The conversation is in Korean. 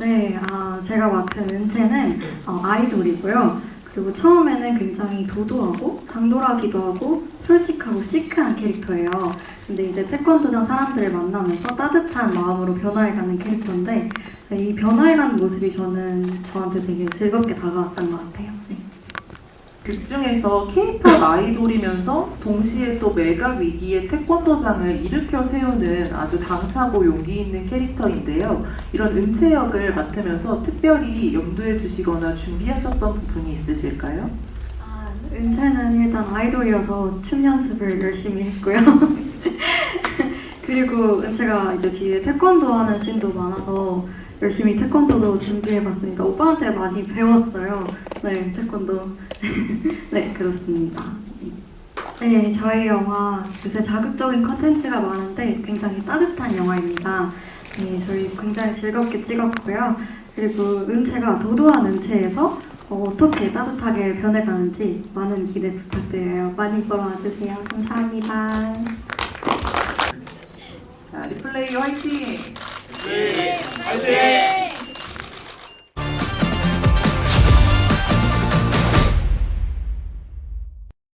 네, 아, 제가 맡은 은채는 어, 아이돌이고요. 그리고 처음에는 굉장히 도도하고 당돌하기도 하고 솔직하고 시크한 캐릭터예요. 근데 이제 태권도장 사람들을 만나면서 따뜻한 마음으로 변화해가는 캐릭터인데 네, 이 변화해가는 모습이 저는 저한테 되게 즐겁게 다가왔던 것 같아요. 네. 극 중에서 K-팝 아이돌이면서 동시에 또 매각 위기의 태권도장을 일으켜 세우는 아주 당차고 용기 있는 캐릭터인데요. 이런 은채 역을 맡으면서 특별히 염두에 두시거나 준비하셨던 부분이 있으실까요? 아, 은채는 일단 아이돌이어서 춤 연습을 열심히 했고요. 그리고 은채가 이제 뒤에 태권도 하는 씬도 많아서 열심히 태권도도 준비해봤습니다. 오빠한테 많이 배웠어요. 네, 태권도. 네, 그렇습니다. 네, 저희 영화 요새 자극적인 컨텐츠가 많은데 굉장히 따뜻한 영화입니다. 네, 저희 굉장히 즐겁게 찍었고요. 그리고 은채가 도도한 은채에서 어, 떻게 따뜻하게 변해가는지 많은 기대 부탁드려요. 많이 보러 와주세요. 감사합니다. 자, 리플레이 화이팅! 네, 화이팅!